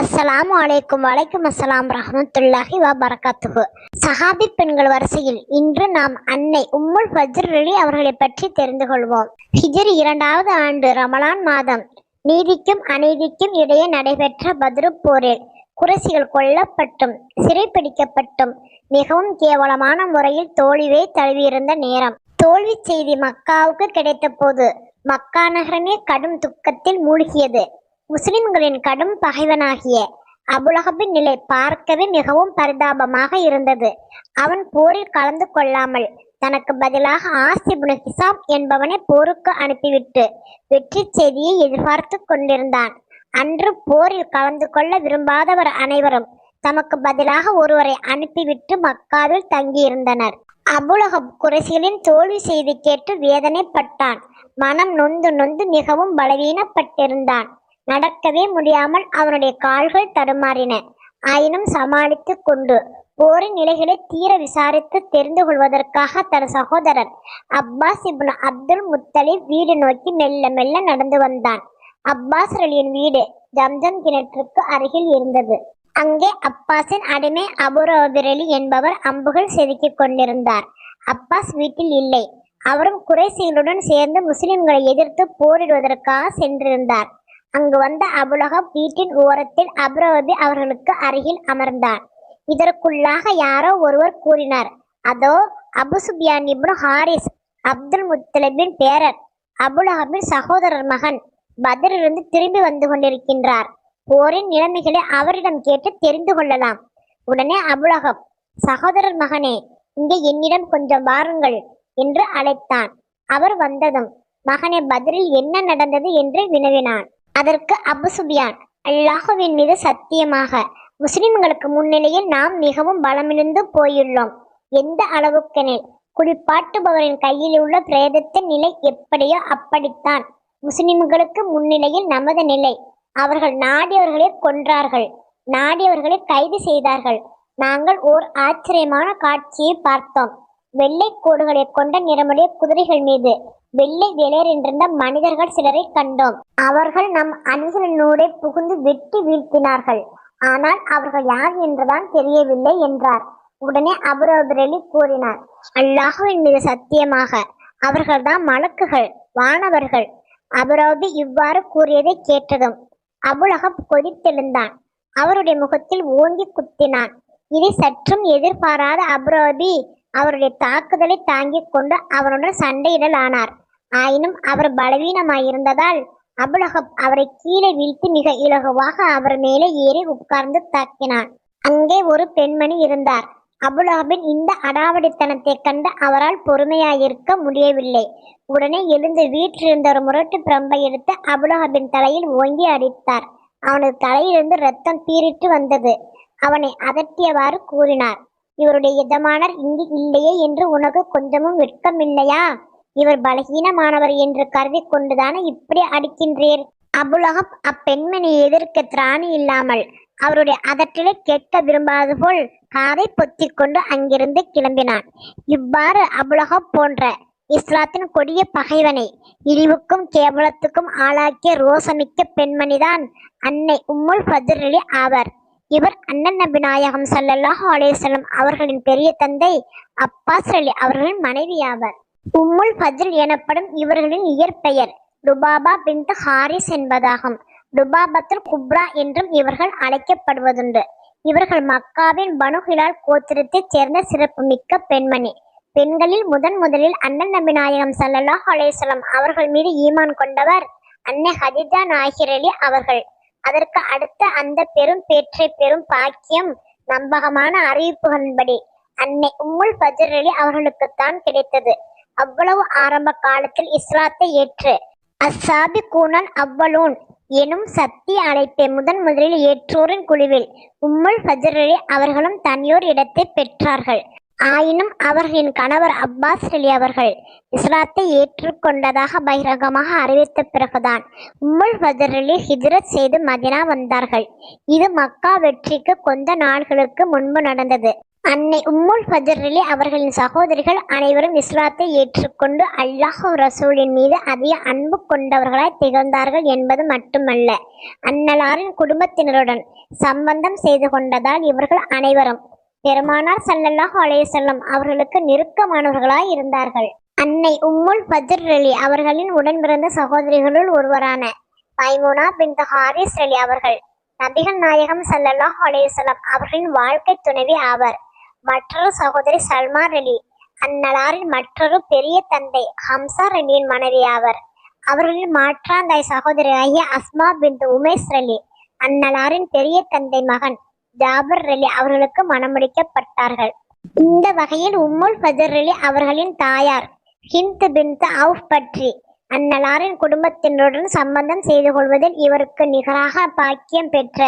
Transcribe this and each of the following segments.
அஸ்ஸலாமு அலைக்கும் வலைக்கும் அஸ்ஸலாம் ரஹமத்துல்லாஹி வா பரகாத்துகு சஹாபி பெண்கள் வரிசையில் இன்று நாம் அன்னை உம்முல் ஃபஜ்ர் அலி அவர்களை பற்றி தெரிந்து கொள்வோம். ஹிஜர் இரண்டாவது ஆண்டு ரமலான் மாதம். நீதிக்கும் அநீதிக்கும் இடையே நடைபெற்ற பத்ரு போரில் குரசிகள் கொல்லப்பட்டும் சிறைப்பிடிக்கப்பட்டும் மிகவும் கேவலமான முறையில் தோல்வியை தழுவியிருந்த நேரம். தோல்வி செய்தி மக்காவுக்கு கிடைத்த போது மக்கா நகரமே கடும் துக்கத்தில் மூழ்கியது. முஸ்லிம்களின் கடும் பகைவனாகிய அபுலகபின் நிலை பார்க்கவே மிகவும் பரிதாபமாக இருந்தது. அவன் போரில் கலந்து கொள்ளாமல் தனக்கு பதிலாக ஆசிபுன ஹிசாம் என்பவனை போருக்கு அனுப்பிவிட்டு வெற்றி செய்தியை எதிர்பார்த்து கொண்டிருந்தான். அன்று போரில் கலந்து கொள்ள விரும்பாதவர் அனைவரும் தமக்கு பதிலாக ஒருவரை அனுப்பிவிட்டு மக்காவில் தங்கியிருந்தனர். அபுலகப் குறைசிகளின் தோல்வி செய்தி கேட்டு வேதனைப்பட்டான். மனம் நொந்து நொந்து மிகவும் பலவீனப்பட்டிருந்தான். நடக்கவே முடியாமல் அவனுடைய கால்கள் தடுமாறின. ஆயினும் சமாளித்துக் கொண்டு போரின் நிலைகளை தீர விசாரித்து தெரிந்து கொள்வதற்காக தன் சகோதரர் அப்பாஸ் இப்னு அப்துல் முத்தலிப் வீடு நோக்கி மெல்ல மெல்ல நடந்து வந்தான். அப்பாஸ் அலியின் வீடு ஜம்ஜம் கிணற்றுக்கு அருகில் இருந்தது. அங்கே அப்பாஸின் அடிமை அபுரோபிரலி என்பவர் அம்புகள் செதுக்கிக் கொண்டிருந்தார். அப்பாஸ் வீட்டில் இல்லை. அவரும் குறைசிகளுடன் சேர்ந்து முஸ்லிம்களை எதிர்த்து போரிடுவதற்காக சென்றிருந்தார். அங்கு வந்த அபுலகம் வீட்டின் ஓரத்தில் அபுரவதி அவர்களுக்கு அருகில் அமர்ந்தார். இதற்குள்ளாக யாரோ ஒருவர் கூறினார் அதோ Abu Sufyan ibn Harith Abdul முத்தலிபின் பேரர் அபுலகபின் சகோதரர் மகன் பதிலிருந்து திரும்பி வந்து கொண்டிருக்கின்றார். போரின் நிலைமைகளை அவரிடம் கேட்டு தெரிந்து கொள்ளலாம். உடனே அபுலகம் சகோதரர் மகனே இங்கே என்னிடம் கொஞ்சம் வாருங்கள் என்று அழைத்தான். அவர் வந்ததும் மகனே பதிலில் என்ன நடந்தது என்று வினவினான். அதற்கு அபு சுபியான் அல்லாஹுவின் மீது சத்தியமாக. முஸ்லிம்களுக்கு முன்னிலையில் நாம் மிகவும் பலமிழந்து போயுள்ளோம். எந்த அளவுக்கெனில்? குளிப்பாட்டுபவரின் கையில் உள்ள பிரேதத்தின் நிலை எப்படியோ அப்படித்தான். முஸ்லிம்களுக்கு முன்னிலையில் நமது நிலை. அவர்கள் நாடியவர்களை கொன்றார்கள். நாடியவர்களை கைது செய்தார்கள். நாங்கள் ஓர் ஆச்சரியமான காட்சியை பார்த்தோம். வெள்ளை கோடுகளை கொண்ட நிறமுடைய குதிரைகள் மீது வெள்ளை வேலையர் என்றிருந்த மனிதர்கள் சிலரை கண்டோம். அவர்கள் நம் அணிகளினூடே புகுந்து வெட்டி வீழ்த்தினார்கள். ஆனால் அவர்கள் யார் என்றுதான் தெரியவில்லை என்றார். உடனே அபுரபுரலி கூறினார் அல்லாஹுவின் மீது சத்தியமாக அவர்கள்தான் மலக்குகள் வானவர்கள். அபுரபி இவ்வாறு கூறியதை கேட்டதும் அபுலகப் கொதித்தெழுந்தான். அவருடைய முகத்தில் ஓங்கி குத்தினான். இதை சற்றும் எதிர்பாராத அபுரபி அவருடைய தாக்குதலை தாங்கிக் கொண்டு அவனுடன் சண்டையிடல் ஆனார். ஆயினும் அவர் பலவீனமாயிருந்ததால் அபுலகப் அவரை கீழே வீழ்த்தி மிக இலகுவாக அவர் மேலே ஏறி உட்கார்ந்து தாக்கினான். அங்கே ஒரு பெண்மணி இருந்தார். அபுலகபின் இந்த அடாவடித்தனத்தை கண்டு அவரால் பொறுமையாயிருக்க முடியவில்லை. உடனே எழுந்து வீற்றிருந்த ஒரு முரட்டு பிரம்பை எடுத்து அபுலகபின் தலையில் ஓங்கி அடித்தார். அவனது தலையிலிருந்து ரத்தம் பீரிட்டு வந்தது. அவனை அதட்டியவாறு கூறினார். இவருடைய எஜமானர் இங்கு இல்லையே என்று உனக்கு கொஞ்சமும் வெட்கமில்லையா? இவர் பலகீனமானவர் என்று கருதி கொண்டுதானே இப்படி அடிக்கின்றீர்? அபுலகப் அப்பெண்மணி எதிர்க்க திராணி இல்லாமல் அவருடைய அதட்டலை கேட்க விரும்பாது போல் காதை பொத்திக் கொண்டு அங்கிருந்து கிளம்பினான். இவ்வாறு அபுலகப் போன்ற இஸ்லாத்தின் கொடிய பகைவனை இழிவுக்கும் கேவலத்துக்கும் ஆளாக்கிய ரோசமிக்க பெண்மணிதான் அன்னை உம்முல் பதிரலி ஆவர். இவர் அண்ணன் நபி நாயகம் சல்லல்லாஹு அலையம் அவர்களின் பெரிய தந்தை அப்பாஸ் அலி அவர்களின் மனைவி ஆவர். உம்முல் ஃபஜ்ர் எனப்படும் இவர்களின் இயற்பெயர் ருபாபா பின்த் ஹாரிஸ் என்பதாகும். ருபாபத்துல் குப்ரா என்றும் இவர்கள் அழைக்கப்படுவதுண்டு. இவர்கள் மக்காவின் பனுஹிலால் கோத்திரத்தைச் சேர்ந்த சிறப்புமிக்க பெண்மணி. பெண்களில் முதன் முதலில் அண்ணன் நபி நாயகம் சல்லல்லாஹு அலையம் அவர்கள் மீது ஈமான் கொண்டவர் அன்னை ஹதிஜா நாகிரலி அவர்கள். அதற்கு அடுத்த அந்த பெரும் பேற்றை பெரும் பாக்கியம் நம்பகமான அறிவிப்புகளின்படி அன்னை உம்முல் ஃபஜர் அலி அவர்களுக்குத்தான் கிடைத்தது. அவ்வளவு ஆரம்ப காலத்தில் இஸ்லாத்தை ஏற்று அசாபி கூனல் அவ்வளூன் எனும் சத்திய அழைப்பை முதன் முதலில் ஏற்றோரின் குழுவில் உம்முல் ஃபஜர் அவர்களும் தனியோர் இடத்தை பெற்றார்கள். ஆயினும் அவர்களின் கணவர் அப்பாஸ் அலி அவர்கள் இஸ்லாத்தை ஏற்றுக்கொண்டதாக பகிரங்கமாக அறிவித்த பிறகுதான் உம்முல் ஃபஜர் அலி ஹிஜ்ரத் செய்து மதினா வந்தார்கள். இது மக்கா வெற்றிக்கு கொஞ்ச நாட்களுக்கு முன்பு நடந்தது. அன்னை உம்முல் ஃபஜர் அலி அவர்களின் சகோதரிகள் அனைவரும் இஸ்லாத்தை ஏற்றுக்கொண்டு அல்லாஹ் ரசூலின் மீது அதிக அன்பு கொண்டவர்களாய் திகழ்ந்தார்கள் என்பது மட்டுமல்ல. அன்னலாரின் குடும்பத்தினருடன் சம்பந்தம் செய்து கொண்டதால் இவர்கள் அனைவரும் பெருமானார் சல்லல்லாஹ் அலையசல்லம் அவர்களுக்கு நெருக்கமானவர்களாய் இருந்தார்கள். அன்னை உம்முல் ஃபஜர் அலி அவர்களின் உடன் பிறந்த சகோதரிகளுள் ஒருவரான மைமுனா பின் ஹாரிஸ் அலி அவர்கள் நபிகள் நாயகம் சல்லல்லாஹ் அலையசல்லம் அவர்களின் வாழ்க்கை துணைவி ஆவர். மற்றொரு சகோதரி சல்மா அலி அந்நலாரின் மற்றொரு பெரிய தந்தை ஹம்சா அலியின் மனைவி ஆவர். அவர்களின் மாற்றாந்தாய் சகோதரி ஆகிய அஸ்மா பின் உமேஸ் அலி அந்நலாரின் பெரிய தந்தை மகன் ஜாபர் அலி அவர்களுக்கு மணமுடிக்கப்பட்டார்கள் இந்த வகையில் உம்முல் ஃபஜர் அலி அவர்களின் தாயார் ஹிந்த் பின் அவுஃப் பற்றி அந்நலாரின் குடும்பத்தினருடன் சம்பந்தம் செய்து கொள்வதில் இவருக்கு நிகராக பாக்கியம் பெற்ற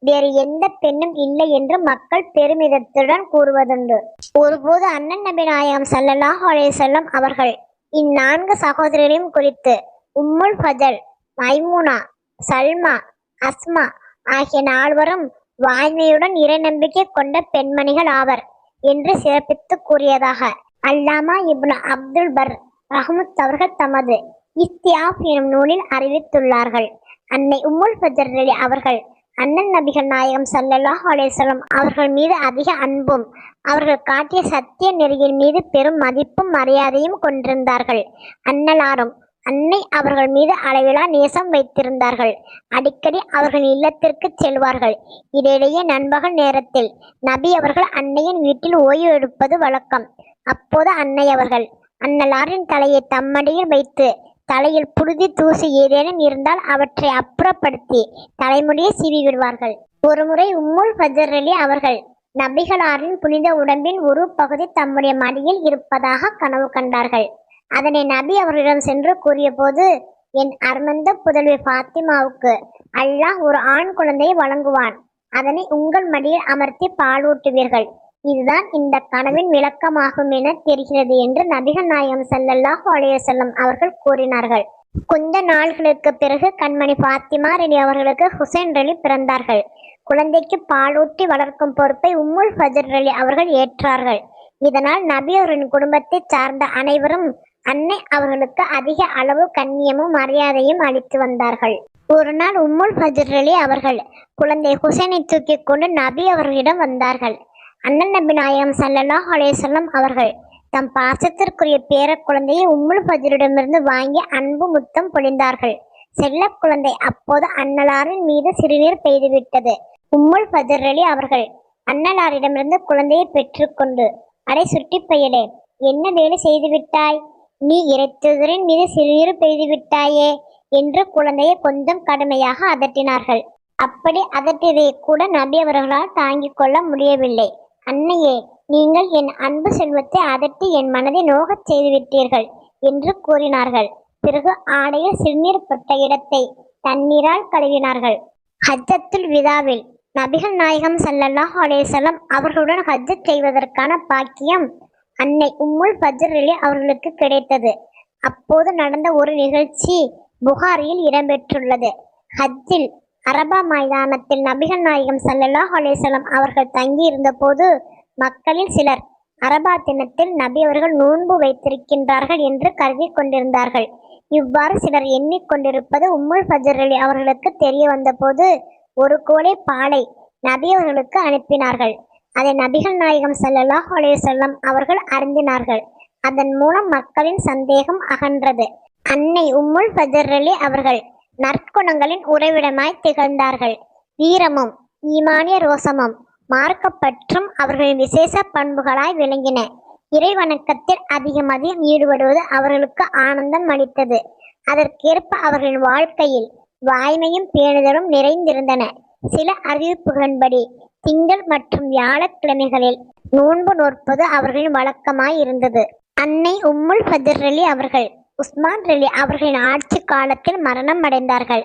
வேறு எந்த பெண்ணும் இல்லை என்று மக்கள் பெருமிதத்துடன் கூறுவதுண்டு. ஒருபோது அண்ணன் நபி நாயகம் ஸல்லல்லாஹு அலைஹி அவர்கள் இந்நான்கு சகோதரரையும் குறித்து உம்முல் ஃபஜல் மைமுனா சல்மா அஸ்மா ஆகிய நால்வரும் வாய்மையுடன் இறை நம்பிக்கை கொண்ட பெண்மணிகள் ஆவர் என்று சிறப்பித்து கூறியதாக. அல்லாமா இப்னு அப்துல் பர் ரஹமுத் அவர்கள் தமது இஸ்தியாப் எனும் நூலில் அறிவித்துள்ளார்கள். அன்னை உம்முல் ஃபஜர் அலி அவர்கள் அண்ணன் நபிகள் நாயகம் சல்லல்லாஹ் அலேஸ்வரம் அவர்கள் மீது அதிக அன்பும் அவர்கள் காட்டிய சத்திய நெறியின் மீது பெரும் மதிப்பும் மரியாதையும் கொண்டிருந்தார்கள். அன்னலாரும் அன்னை அவர்கள் மீது அளவிலா நேசம் வைத்திருந்தார்கள். அடிக்கடி அவர்கள் இல்லத்திற்கு செல்வார்கள். இடையிடையே நண்பகல் நேரத்தில் நபி அவர்கள் அன்னையின் வீட்டில் ஓய்வு எடுப்பது வழக்கம். அப்போது அன்னை அவர்கள் அன்னலாரின் தலையை தம்மடியில் வைத்து தலையில் புழுதி தூசி ஏதேனும் இருந்தால் அவற்றை அப்புறப்படுத்தி தலைமுடியை சீவி விடுவார்கள் ஒருமுறை உம்முல் ஃபஜர் அலி அவர்கள் நபிகளாரின் புனித உடம்பின் ஒரு பகுதி தம்முடைய மடியில் இருப்பதாக கனவு கண்டார்கள். அதனை நபி அவர்களிடம் சென்று கூறியபோது என் அர்மந்த புதல்வி ஃபாத்திமாவுக்கு அல்லாஹ் ஒரு ஆண் குழந்தையை வழங்குவான். அதனை உங்கள் மடியில் அமர்த்தி பாலூட்டுவீர்கள். இதுதான் இந்த கனவின் விளக்கமாகும் என தெரிகிறது என்று நபிகள் நாயகம் சல்லல்லாஹு அலையசல்லம் அவர்கள் கூறினார்கள். கொஞ்ச நாள்களுக்கு பிறகு கண்மணி பாத்திமா ரெலி அவர்களுக்கு ஹுசைன் ரலி பிறந்தார்கள். குழந்தைக்கு பாலூட்டி வளர்க்கும் பொறுப்பை உம்முல் ஃபஜர் அலி அவர்கள் ஏற்றார்கள். இதனால் நபி அவர்களின் குடும்பத்தை சார்ந்த அனைவரும் அன்னை அவர்களுக்கு அதிக அளவு கண்ணியமும் மரியாதையும் அளித்து வந்தார்கள். ஒரு நாள் உம்முல் ஃபஜ்ரலி அவர்கள் குழந்தை ஹுசைனை தூக்கி கொண்டு நபி அவர்களிடம் வந்தார்கள். அண்ணன் நபி நாயகம் ஸல்லல்லாஹு அலேசல்லம் அவர்கள் தம் பாசத்திற்குரிய பேர குழந்தையை உம்முல் ஃபஜரிடமிருந்து வாங்கி அன்பு முத்தம் பொழிந்தார்கள். செல்ல குழந்தை அப்போது அன்னலாரின் மீது சிறுநீர் பெய்துவிட்டது. உம்முல் ஃபஜ்ரலி அவர்கள் அன்னலாரிடமிருந்து குழந்தையை பெற்றுக்கொண்டு அடை சுட்டி பெயலே என்ன வேலை செய்து விட்டாய் நீ இறைத்துதரின் மீது சிறுநீர் பெய்துவிட்டாயே என்று குழந்தையை கொஞ்சம் கடுமையாக அதட்டினார்கள். அப்படி அதட்டியதை கூட நபி அவர்களால் தாங்கிக் கொள்ள முடியவில்லை. அன்னையே நீங்கள் என் அன்பு செல்வத்தை அதட்டி என் மனதை நோகச் செய்துவிட்டீர்கள் என்று கூறினார்கள். பிறகு ஆடையில் சிறுநீர் பட்ட இடத்தை தண்ணீரால் கழுவினார்கள். ஹஜ்ஜத்துல் விதாவில் நபிகள் நாயகம் சல்லல்லாஹ் அலைஹி அவர்களுடன் ஹஜ்ஜத் செய்வதற்கான பாக்கியம் அன்னை உம்முல் ஃபஜர் அலி அவர்களுக்கு கிடைத்தது. அப்போது நடந்த ஒரு நிகழ்ச்சி புகாரியில் இடம்பெற்றுள்ளது. ஹஜ்ஜில் அரபா மைதானத்தில் நபிகள் நாயகம் சல்லல்லாஹ் அலேசலம் அவர்கள் தங்கி இருந்தபோது மக்களில் சிலர் அரபா தினத்தில் நபி அவர்கள் நோன்பு வைத்திருக்கின்றார்கள் என்று கருதி கொண்டிருந்தார்கள். இவ்வாறு சிலர் எண்ணிக்கொண்டிருப்பது உம்முல் ஃபஜர் அலி அவர்களுக்கு தெரிய வந்தபோது ஒரு கோலை பாலை நபி அவர்களுக்கு அனுப்பினார்கள். அதை நபிகள் நாயகம் சல்லாஹ் அலைஹி அவர்கள் அறிந்தினார்கள். அதன் மூலம் மக்களின் சந்தேகம் அகன்றது. அன்னை உம்முல் ஃபஜர் அலி அவர்கள் நற்குணங்களின் உறைவிடமாய் திகழ்ந்தார்கள். வீரமும் ஈமானிய ரோசமும் மார்க்கப்பற்றும் அவர்களின் விசேஷ பண்புகளாய் விளங்கின. இறைவணக்கத்தில் அதிகம் அதிகம் ஈடுபடுவது அவர்களுக்கு ஆனந்தம் அளித்தது. அதற்கேற்ப அவர்களின் வாழ்க்கையில் வாய்மையும் பேணுதலும் நிறைந்திருந்தன. சில அறிவிப்புகளின்படி திங்கள் மற்றும் வியாழக்கிழமைகளில் நோன்பு நோற்பது அவர்களின் வழக்கமாய் இருந்தது. அன்னை உம்முல் ஃபஜர் அலி அவர்கள் உஸ்மான் ரலி அவர்களின் ஆட்சி காலத்தில் மரணம் அடைந்தார்கள்.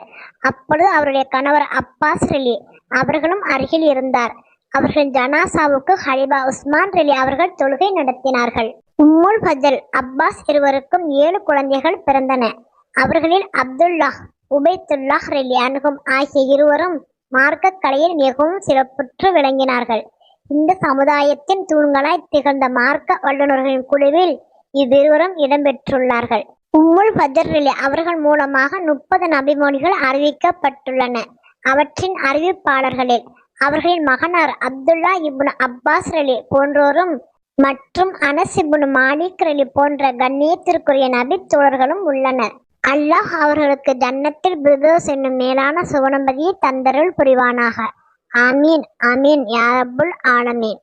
அப்பொழுது அவருடைய கணவர் அப்பாஸ் ரலி அவர்களும் அருகில் இருந்தார். அவர்கள் ஜனாசாவுக்கு ஹலிபா உஸ்மான் ரலி அவர்கள் தொழுகை நடத்தினார்கள். உம்முல் ஃபஜல் அப்பாஸ் இருவருக்கும் ஏழு குழந்தைகள் பிறந்தன. அவர்களில் அப்துல்லாஹ் உபைத்துல்லாஹ் ரெலி அனுகும் ஆகிய இருவரும் மார்க்கக் கலையில் மிகவும் சிறப்புற்று விளங்கினார்கள். இந்த சமுதாயத்தின் தூண்களாய் திகழ்ந்த மார்க்க வல்லுநர்களின் குழுவில் இவ்விருவரும் இடம்பெற்றுள்ளார்கள். உம்முல் ஃபஜர் அவர்கள் மூலமாக முப்பது நபிமொழிகள் அறிவிக்கப்பட்டுள்ளன. அவற்றின் அறிவிப்பாளர்களில் அவர்களின் மகனார் அப்துல்லா இபுன் அப்பாஸ் ரலி போன்றோரும் மற்றும் அனஸ் இப்னு மாலிக் ரலி போன்ற கண்ணியத்திற்குரிய நபி தோழர்களும் உள்ளனர். அல்லாஹ் அவர்களுக்கு ஜன்னத்தில் பிரதோஸ் என்னும் மேலான சுவனம்பதியை தந்தருள் புரிவானாக. ஆமீன் ஆமீன் யாபுல் ஆலமீன்.